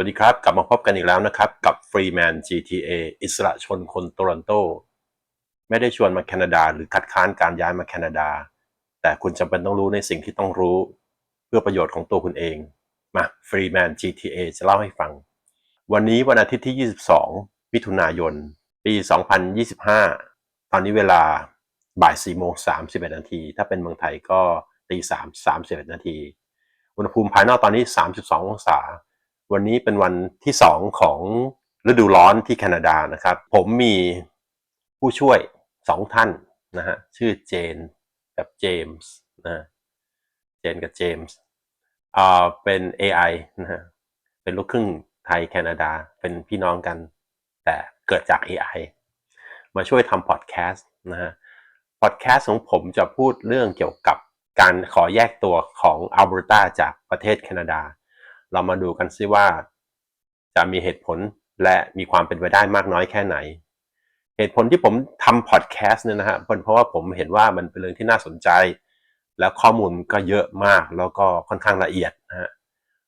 วัสดีครับ กลับมาพบกันอีกแล้วนะครับ กับ Freeman GTA อิสระชนคนโตรอนโต ไม่ได้ชวนมาแคนาดา หรือคัดค้านการย้ายมาแคนาดา แต่คุณจำเป็นต้องรู้ในสิ่งที่ต้องรู้ เพื่อประโยชน์ของตัวคุณเอง มา Freeman GTA จะเล่าให้ฟัง วันนี้วันอาทิตย์ที่ 22 มิถุนายน ปี 2025 ตอนนี้เวลาบ่าย4โมง31นาที ถ้าเป็นเมืองไทยก็ตี3 31นาที อุณหภูมิภายนอกตอนนี้ 32 องศา วันนี้เป็นวันที่2ของฤดูร้อนที่แคนาดานะครับ ผมมีผู้ช่วย2ท่านนะฮะชื่อเจนกับเจมส์นะเจนกับเจมส์อ่าเป็น AI นะฮะเป็นลูกครึ่งไทยแคนาดาเป็นพี่น้องกัน แต่เกิดจาก AI มาช่วยทำพอดแคสต์นะฮะพอดแคสต์ของผมจะพูดเรื่องเกี่ยวกับการขอแยกตัวของอัลเบอร์ตาจากประเทศแคนาดา เรามาดูกันซิว่า จะมีเหตุผลและมีความเป็นไปได้มากน้อยแค่ไหน เหตุผลที่ผมทำพอดแคสต์เนี่ยนะฮะเป็นเพราะว่าผมเห็นว่ามันเป็นเรื่องที่น่าสนใจ แล้วข้อมูลก็เยอะมากแล้วก็ค่อนข้างละเอียดนะฮะ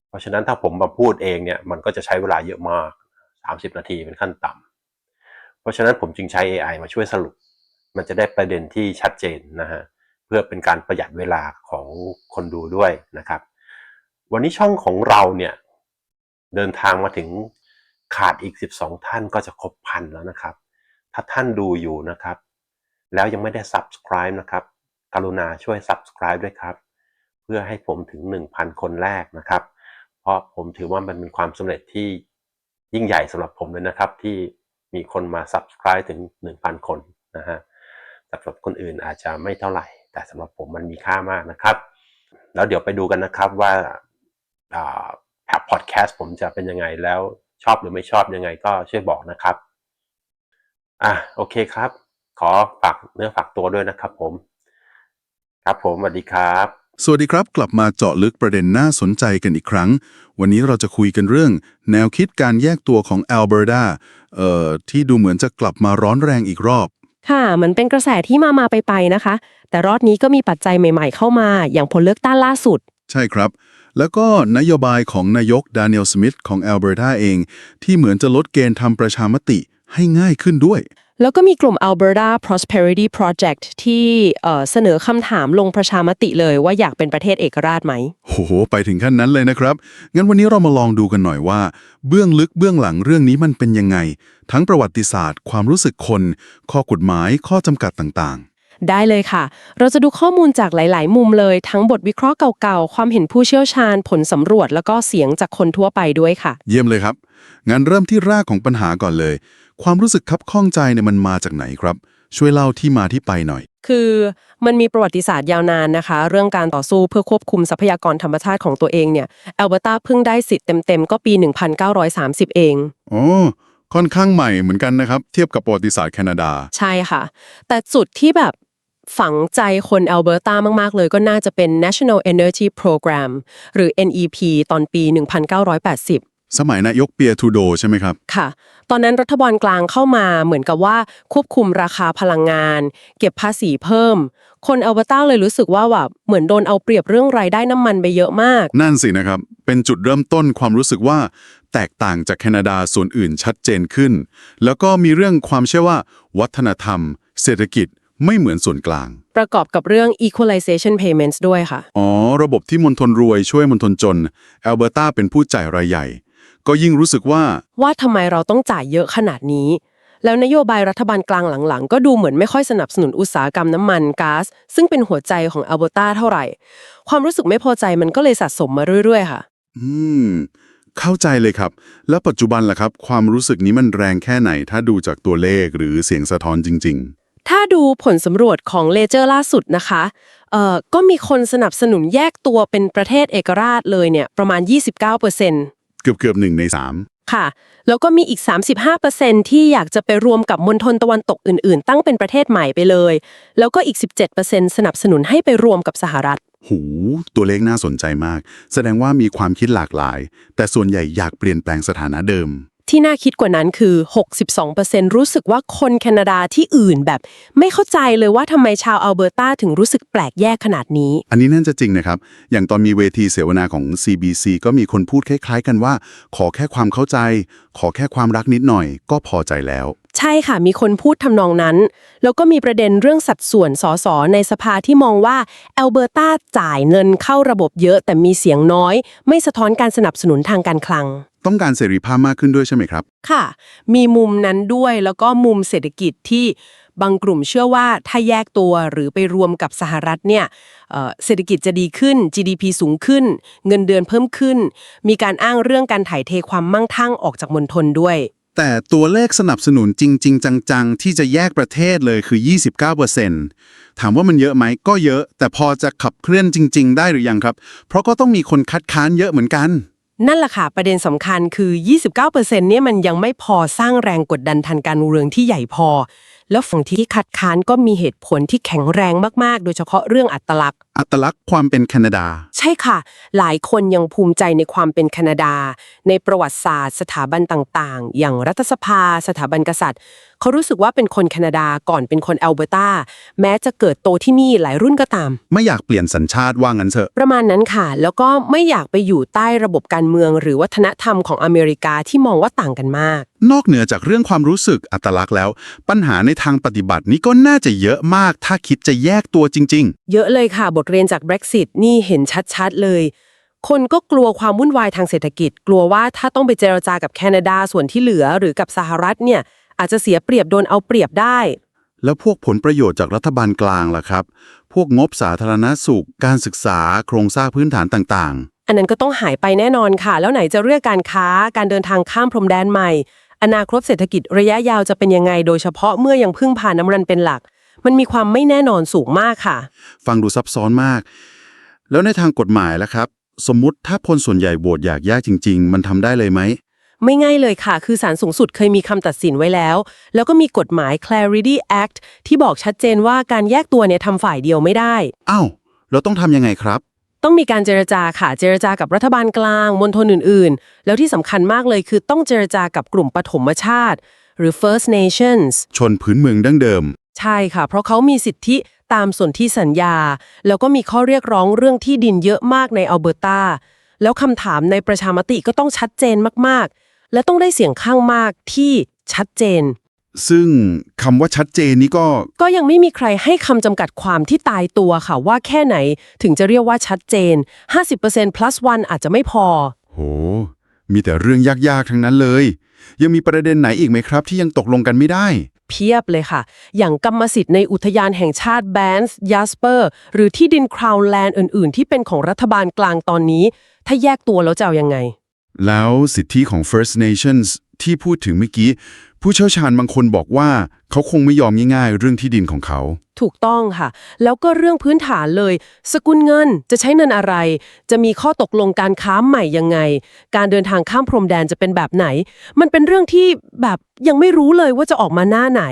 เพราะฉะนั้นถ้าผมมาพูดเองเนี่ยมันก็จะใช้เวลาเยอะมาก 30 นาทีเป็นขั้นต่ำเพราะฉะนั้นผมจึงใช้ AI มาช่วยสรุป มันจะได้ประเด็นที่ชัดเจนนะฮะเพื่อเป็นการประหยัดเวลาของคนดูด้วยนะครับ วันนี้ช่องของเราเนี่ยเดินทางมาถึงขาดอีก 12 ท่านก็จะครบพันแล้วนะครับ ถ้าท่านดูอยู่นะครับ แล้วยังไม่ได้ subscribe นะครับ กรุณาช่วย subscribe ด้วยครับ เพื่อให้ผมถึง 1,000 คนแรกนะครับ เพราะผมถือว่ามันเป็นความสำเร็จที่ยิ่งใหญ่สำหรับผมเลยนะครับ ที่มีคนมา subscribe ถึง 1,000 คนนะฮะสำหรับคนอื่นอาจจะไม่เท่าไหร่ แต่สำหรับผมมันมีค่ามากนะครับ แล้วเดี๋ยวไปดูกันนะครับว่า พพอดแคสต์ผมจะเป็นยังไงแล้วชอบหรือไม่ชอบยังไงก็ช่วยบอกนะครับ อะโอเคครับ ขอฝากเนื้อฝากตัวด้วยนะครับผม ครับผมสวัสดีครับ สวัสดีครับ กลับมาเจาะลึกประเด็นน่าสนใจกันอีกครั้ง วันนี้เราจะคุยกันเรื่อง แนวคิดการแยกตัวของแอลเบอร์ตาเอ่อที่ดูเหมือนจะกลับมาร้อนแรงอีกรอบ ค่ะเหมือนเป็นกระแสที่มามาไปไปนะคะ แต่รอบนี้ก็มีปัจจัยใหม่ ๆ เข้ามา อย่างผลเลือกตั้งล่าสุด ใช่ครับ แล้วก็นโยบายของนายกดานิเอลสมิธของแอลเบอร์ตาเอง ที่เหมือนจะลดเกณฑ์ทำประชามติให้ง่ายขึ้นด้วย แล้วก็มีกลุ่ม Alberta Prosperity Project ที่เอ่อเสนอคำถามลงประชามติเลยว่าอยากเป็นประเทศเอกราชไหมโห ไปถึงขั้นนั้นเลยนะครับ งั้นวันนี้เรามาลองดูกันหน่อยว่า เบื้องลึกเบื้องหลังเรื่องนี้มันเป็นยังไง ทั้งประวัติศาสตร์ ความรู้สึกคน ข้อกฎหมายข้อจำกัดต่าง ได้เลยค่ะ เราจะดูข้อมูลจากหลาย ๆ มุมเลย ทั้งบทวิเคราะห์เก่าๆ ความเห็นผู้เชี่ยวชาญ ผลสำรวจ แล้วก็เสียงจากคนทั่วไปด้วยค่ะๆเยี่ยมเลยครับ งั้นเริ่มที่รากของปัญหาก่อนเลย ความรู้สึกคับข้องใจเนี่ยมันมาจากไหนครับ ช่วยเล่าที่มาที่ไปหน่อย คือมันมีประวัติศาสตร์ยาวนานนะคะ เรื่องการต่อสู้เพื่อควบคุมทรัพยากรธรรมชาติของตัวเองเนี่ยแอลเบอร์ตาเพิ่งได้สิทธิ์เต็ม ๆ ก็ปี 1930 เอง อ๋อ ค่อนข้างใหม่เหมือนกันนะครับ เทียบกับประวัติศาสตร์แคนาดา ใช่ค่ะ แต่จุดที่แบบ ฝังใจคนแอลเบอร์ตามาก ๆ เลยก็น่าจะเป็น National Energy Program หรือ NEP ตอนปี 1980สมัยนายกเปียร์ทูโดใช่ไหมครับ ค่ะ ตอนนั้นรัฐบาลกลางเข้ามาเหมือนกับว่าควบคุมราคาพลังงาน เก็บภาษีเพิ่ม คนแอลเบอร์ตาเลยรู้สึกว่าแบบเหมือนโดนเอาเปรียบเรื่องรายได้น้ำมันไปเยอะมาก นั่นสินะครับ เป็นจุดเริ่มต้นความรู้สึกว่า แตกต่างจากแคนาดาส่วนอื่นชัดเจนขึ้น แล้วก็มีเรื่องความเชื่อว่า วัฒนธรรม เศรษฐกิจ ไม่เหมือนส่วนกลาง ประกอบกับเรื่อง equalization payments ด้วยค่ะ อ๋อ ระบบที่มณฑลรวยช่วยมณฑลจนแอลเบอร์ตาเป็นผู้จ่ายรายใหญ่ ก็ยิ่งรู้สึกว่า ว่าทำไมเราต้องจ่ายเยอะขนาดนี้ แล้วนโยบายรัฐบาลกลางหลังๆ ก็ดูเหมือนไม่ค่อยสนับสนุนอุตสาหกรรมน้ำมันก๊าซซึ่งเป็นหัวใจของอัลเบอร์ตาเท่าไหร่ ความรู้สึกไม่พอใจมันก็เลยสะสมมาเรื่อยๆ ค่ะ อืม เข้าใจเลยครับ แล้วปัจจุบันล่ะครับ ความรู้สึกนี้มันแรงแค่ไหน ถ้าดูจากตัวเลขหรือเสียงสะท้อนจริง ถ้าดูผลสำรวจของเลเจอร์ล่าสุดนะคะเอ่อก็มีคนสนับสนุนแยกตัวเป็นประเทศเอกราชเลยเนี่ยประมาณ 29%ๆเกือบเกือบหนึ่งในสามค่ะ แล้วก็มีอีก 35%ที่อยากจะไปรวมกับมณฑลตะวันตกอื่น ๆ ตั้งเป็นประเทศใหม่ไปเลย แล้วก็อีก 17%สนับสนุนให้ไปรวมกับสหรัฐ หู ตัวเลขน่าสนใจมาก แสดงว่ามีความคิดหลากหลาย แต่ส่วนใหญ่อยากเปลี่ยนแปลงสถานะเดิม ที่น่าคิดกว่านั้นคือ 62%รู้สึกว่าคนแคนาดาที่อื่นแบบ ไม่เข้าใจเลยว่าทำไมชาวอัลเบอร์ตาถึงรู้สึกแปลกแยกขนาดนี้ อันนี้น่าจะจริงนะครับ อย่างตอนมีเวทีเสวนาของ CBC ก็มีคนพูดคล้ายๆ กันว่า ขอแค่ความเข้าใจ ขอแค่ความรักนิดหน่อย ก็พอใจแล้ว ใช่ค่ะ มีคนพูดทำนองนั้น แล้วก็มีประเด็นเรื่องสัดส่วนสสในสภาที่มองว่าแอลเบอร์ตาจ่ายเงินเข้าระบบเยอะแต่มีเสียงน้อย ไม่สะท้อนการสนับสนุนทางการคลัง ต้องการเสรีภาพมากขึ้นด้วยใช่ไหมครับ ค่ะ มีมุมนั้นด้วยแล้วก็มุมเศรษฐกิจที่บางกลุ่มเชื่อว่าถ้าแยกตัวหรือไปรวมกับสหรัฐเนี่ยเอ่อเศรษฐกิจจะดีขึ้น GDP สูงขึ้น เงินเดือนเพิ่มขึ้น มีการอ้างเรื่องการถ่ายเทความมั่งคั่งออกจากมณฑลด้วย แต่ตัวเลขสนับสนุนจริง ๆ จัง ๆ ที่จะแยกประเทศเลยคือ 29%ถามว่ามันเยอะไหมก็เยอะ แต่พอจะขับเคลื่อนจริง ๆ ได้หรือยังครับ เพราะก็ต้องมีคนคัดค้านเยอะเหมือนกัน นั่นแหละค่ะ ประเด็นสำคัญคือ 29%เนี่ยมันยังไม่พอสร้างแรงกดดันทางการเมืองที่ใหญ่พอ แล้วฝั่งที่คัดค้านก็มีเหตุผลที่แข็งแรงมากๆ โดยเฉพาะเรื่องอัตลักษณ์ อัตลักษณ์ความเป็นแคนาดา ใช่ค่ะ หลายคนยังภูมิใจในความเป็นแคนาดา ในประวัติศาสตร์ สถาบันต่างๆ อย่างรัฐสภา สถาบันกษัตริย์ เขารู้สึกว่าเป็นคนแคนาดาก่อนเป็นคนแอลเบอร์ตาแม้จะเกิดโตที่นี่หลายรุ่นก็ตาม ไม่อยากเปลี่ยนสัญชาติว่างั้นเถอะ ประมาณนั้นค่ะ แล้วก็ไม่อยากไปอยู่ใต้ระบบการเมือง หรือวัฒนธรรมของอเมริกาที่มองว่าต่างกันมาก นอกเหนือจากเรื่องความรู้สึกอัตลักษณ์แล้ว ปัญหาในทางปฏิบัตินี้ก็น่าจะเยอะมาก ถ้าคิดจะแยกตัวจริง เยอะเลยค่ะ บทเรียนจาก Brexit นี่เห็นชัดๆ เลย คนก็กลัวความวุ่นวายทางเศรษฐกิจ กลัวว่าถ้าต้องไปเจรจากับแคนาดาส่วนที่เหลือหรือกับสหรัฐเนี่ยอาจจะเสียเปรียบโดนเอาเปรียบได้ ๆ แล้วพวกผลประโยชน์จากรัฐบาลกลางล่ะครับ พวกงบสาธารณสุข การศึกษา โครงสร้างพื้นฐานต่างอันนั้นก็ต้องหายไปแน่นอนค่ะ แล้วไหนจะเรื่องการค้าการเดินทางข้ามพรมแดนใหม่ อนาคตเศรษฐกิจระยะยาวจะเป็นยังไง โดยเฉพาะเมื่อยังพึ่งพาน้ำมันเป็นหลัก มันมีความไม่แน่นอนสูงมากค่ะๆฟังดูซับซ้อนมาก แล้วในทางกฎหมายล่ะครับ สมมุติถ้าคนส่วนใหญ่โหวตอยากแยกจริง ๆ มันทำได้เลยไหมไม่ง่ายเลยค่ะ คือศาลสูงสุดเคยมีคำตัดสินไว้แล้ว แล้วก็มีกฎหมาย Clarity Act ที่บอกชัดเจนว่าการแยกตัวเนี่ยทำฝ่ายเดียวไม่ได้ อ้าวเราต้องทำยังไงครับ ต้องมีการเจรจาค่ะ เจรจากับรัฐบาลกลางมณฑลอื่น ๆ แล้วที่สำคัญมากเลยคือต้องเจรจากับกลุ่มปฐมชาติ หรือ First Nations ชนพื้นเมืองดั้งเดิม ใช่ค่ะ เพราะเขามีสิทธิตามส่วนที่สัญญา แล้วก็มีข้อเรียกร้องเรื่องที่ดินเยอะมากในอัลเบอร์ตา แล้วคำถามในประชามติก็ต้องชัดเจนมาก ๆ และต้องได้เสียงข้างมากที่ชัดเจน ซึ่งคำว่าชัดเจนนี้ก็ ก็ยังไม่มีใครให้คำจำกัดความที่ตายตัวค่ะว่าแค่ไหนถึงจะเรียกว่าชัดเจน 50% plus one อาจจะไม่พอ โห มีแต่เรื่องยากๆ ทั้งนั้นเลย ยังมีประเด็นไหนอีกไหมครับ ที่ยังตกลงกันไม่ได้ เพียบเลยค่ะ อย่างกรรมสิทธิ์ในอุทยานแห่งชาติแบนส์ยาสเปอร์หรือที่ดินคราวแลนด์อื่น ๆ ที่เป็นของรัฐบาลกลางตอนนี้ ถ้าแยกตัวแล้วจะเอายังไง แล้วสิทธิของ First Nations ที่พูดถึงเมื่อกี้ ผู้เชี่ยวชาญบางคนบอกว่า เขาคงไม่ยอมง่ายๆ เรื่องที่ดินของเขา ถูกต้องค่ะ แล้วก็เรื่องพื้นฐานเลย สกุลเงินจะใช้เงินอะไร จะมีข้อตกลงการค้าใหม่ยังไง การเดินทางข้ามพรมแดนจะเป็นแบบไหน มันเป็นเรื่องที่แบบยังไม่รู้เลยว่าจะออกมาหน้าไหน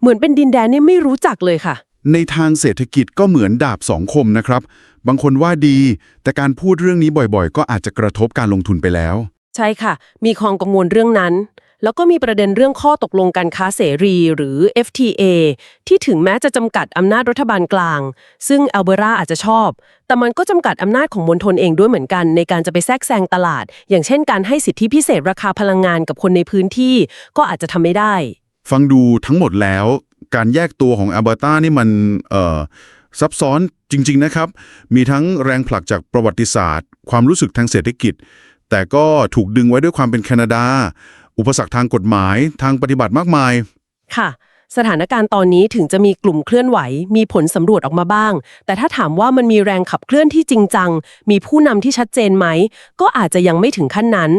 เหมือนเป็นดินแดนนี่ไม่รู้จักเลยค่ะ ในทางเศรษฐกิจก็เหมือนดาบสองคมนะครับ บางคนว่าดี แต่การพูดเรื่องนี้บ่อยๆ ก็อาจจะกระทบการลงทุนไปแล้ว ใช่ค่ะ มีความกังวลเรื่องนั้น แล้วก็มีประเด็นเรื่องข้อตกลงการค้าเสรีหรือ FTA ที่ถึงแม้จะจำกัดอำนาจรัฐบาลกลาง ซึ่งอัลเบอราอาจจะชอบ แต่มันก็จำกัดอำนาจของมณฑลเองด้วยเหมือนกัน ในการจะไปแทรกแซงตลาด อย่างเช่น การให้สิทธิพิเศษราคาพลังงานกับคนในพื้นที่ ก็อาจจะทำไม่ได้ ฟังดูทั้งหมดแล้ว การแยกตัวของอัลเบอร์ตานี่มันซับซ้อนจริง ๆ นะครับ มีทั้งแรงผลักจากประวัติศาสตร์ ความรู้สึกทางเศรษฐกิจ แต่ก็ถูกดึงไว้ด้วยความเป็นแคนาดา อุปสรรคทางกฎหมายทางปฏิบัติมากมาย ค่ะ สถานการณ์ตอนนี้ถึงจะมีกลุ่มเคลื่อนไหว มีผลสำรวจออกมาบ้าง แต่ถ้าถามว่ามันมีแรงขับเคลื่อนที่จริงจัง มีผู้นำที่ชัดเจนไหม ก็อาจจะยังไม่ถึงขั้นนั้น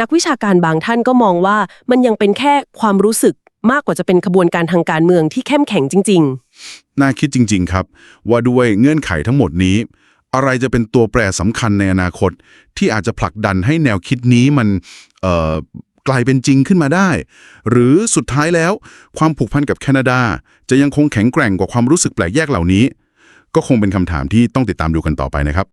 นักวิชาการบางท่านก็มองว่ามันยังเป็นแค่ความรู้สึก มากกว่าจะเป็นขบวนการทางการเมืองที่เข้มแข็งจริง น่าคิดจริง ๆ ครับ ว่าด้วยเงื่อนไขทั้งหมดนี้ อะไรจะเป็นตัวแปรสำคัญในอนาคต ที่อาจจะผลักดันให้แนวคิดนี้มันเอ่อกลายเป็นจริงขึ้นมาได้ หรือสุดท้ายแล้ว ความผูกพันกับแคนาดา จะยังคงแข็งแกร่งกว่าความรู้สึกแปลกแยกเหล่านี้ ก็คงเป็นคำถามที่ต้องติดตามดูกันต่อไปนะครับ